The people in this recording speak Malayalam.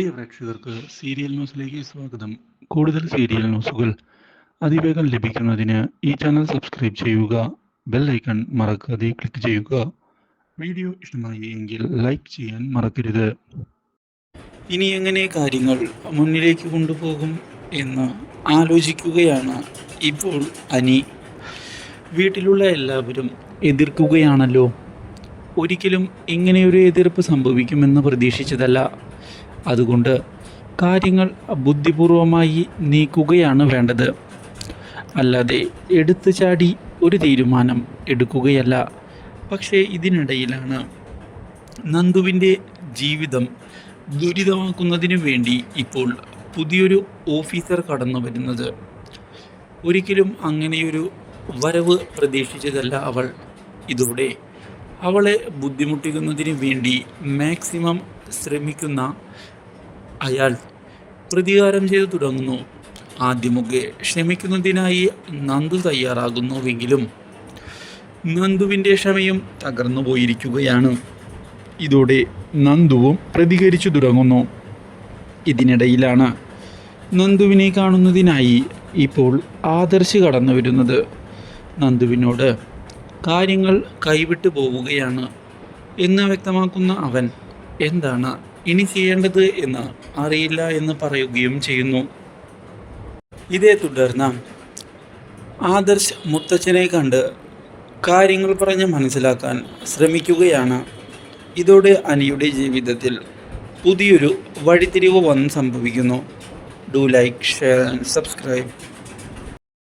പ്രിയ പ്രേക്ഷകർക്ക് സീരിയൽ ന്യൂസിലേക്ക് സ്വാഗതം. കൂടുതൽ സീരിയൽ ന്യൂസുകൾ അതിവേഗം ലഭിക്കുന്നതിന് ഈ ചാനൽ സബ്സ്ക്രൈബ് ചെയ്യുക ബെൽ ഐക്കൺ മറക്കാതെ ക്ലിക്ക് ചെയ്യുക. വീഡിയോ ഇഷ്ടമായി എങ്കിൽ ലൈക്ക് ചെയ്യാൻ മറക്കരുത്. ഇനി എങ്ങനെ കാര്യങ്ങൾ മുന്നിലേക്ക് കൊണ്ടുപോകും എന്ന് ആലോചിക്കുകയാണ് ഇപ്പോൾ അനി. വീട്ടിലുള്ള എല്ലാവരും എതിർക്കുകയാണല്ലോ. ഒരിക്കലും ഇങ്ങനെയൊരു എതിർപ്പ് സംഭവിക്കുമെന്ന് പ്രതീക്ഷിച്ചതല്ല. അതുകൊണ്ട് കാര്യങ്ങൾ ബുദ്ധിപൂർവമായി നീക്കുകയാണ് വേണ്ടത്. അല്ലാതെ എടുത്തു ചാടി ഒരു തീരുമാനം എടുക്കുകയല്ല. പക്ഷേ ഇതിനിടയിലാണ് നന്ദുവിന്റെ ജീവിതം ദുരിതമാക്കുന്നതിനു വേണ്ടി ഇപ്പോൾ പുതിയൊരു ഓഫീസർ കടന്നു വരുന്നത്. ഒരിക്കലും അങ്ങനെയൊരു വരവ് പ്രതീക്ഷിച്ചതല്ല അവൾ. ഇതോടെ അവളെ ബുദ്ധിമുട്ടിക്കുന്നതിന് വേണ്ടി മാക്സിമം ശ്രമിക്കുന്ന അയാൾ പ്രതികാരം ചെയ്തു തുടങ്ങുന്നു. ആദ്യമൊക്കെ ക്ഷമിക്കുന്നതിനായി നന്ദു തയ്യാറാകുന്നുവെങ്കിലും നന്ദുവിന്റെ ക്ഷമയും തകർന്നു പോയിരിക്കുകയാണ്. ഇതോടെ നന്ദുവും പ്രതികരിച്ചു തുടങ്ങുന്നു. ഇതിനിടയിലാണ് നന്ദുവിനെ കാണുന്നതിനായി ഇപ്പോൾ ആദർശ് കടന്നു വരുന്നത്. നന്ദുവിനോട് കാര്യങ്ങൾ കൈവിട്ടു പോവുകയാണ് എന്ന് വ്യക്തമാക്കുന്ന അവൻ എന്താണ് ഇനി ചെയ്യേണ്ടത് എന്ന് അറിയില്ല എന്ന് പറയുകയും ചെയ്യുന്നു. ഇതേ തുടർന്ന് ആദർശ് മുത്തച്ഛനെ കണ്ട് കാര്യങ്ങൾ പറഞ്ഞ് മനസ്സിലാക്കാൻ ശ്രമിക്കുകയാണ്. ഇതോടെ അനിയുടെ ജീവിതത്തിൽ പുതിയൊരു വഴിത്തിരിവ് വന്ന് സംഭവിക്കുന്നു. Do like share and subscribe